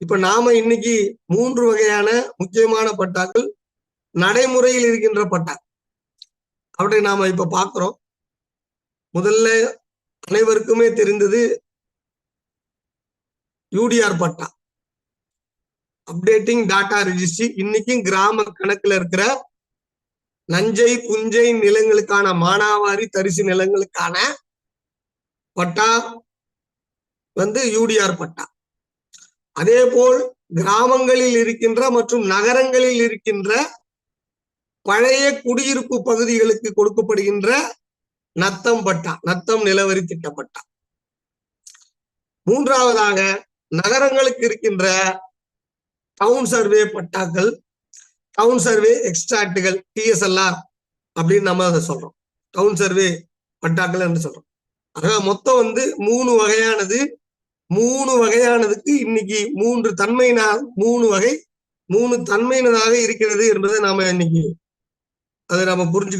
இப்ப நாம இன்னைக்கு மூன்று வகையான முக்கியமான பட்டாக்கள் நடைமுறையில் இருக்கின்ற பட்டா அவற்றை நாம இப்ப பாக்குறோம் முதல்ல அனைவருக்குமே தெரிந்தது UTR patta. Updating data registry. இன்னைக்கும் கிராம கணக்குல இருக்கிற நஞ்சை புஞ்சை நிலங்களுக்கான மானாவாரி தரிசு நிலங்களுக்கான பட்டா வந்து யூடிஆர் பட்டா. அதே போல் கிராமங்களில் இருக்கின்ற மற்றும் நகரங்களில் இருக்கின்ற பழைய குடியிருப்பு பகுதிகளுக்கு கொடுக்கப்படுகின்ற நத்தம் பட்டா நத்தம் நிலவரி திட்டப்பட்டா மூன்றாவதாக நகரங்களுக்கு இருக்கின்ற டவுன் சர்வே பட்டாக்கள் டவுன் சர்வே எக்ஸ்ட்ராக்டுகள் டிஎஸ்எல்ஆர் அப்படின்னு நம்ம அதை சொல்றோம். டவுன் சர்வே பட்டாக்கள் என்று சொல்றோம். ஆக மொத்தம் வந்து மூணு வகையானது மூணு வகையானதுக்கு இன்னைக்கு மூன்று தன்மையினா மூணு வகை மூணு தன்மையினதாக இருக்கிறது என்பதை நாம இன்னைக்கு அதை நாம புரிஞ்சு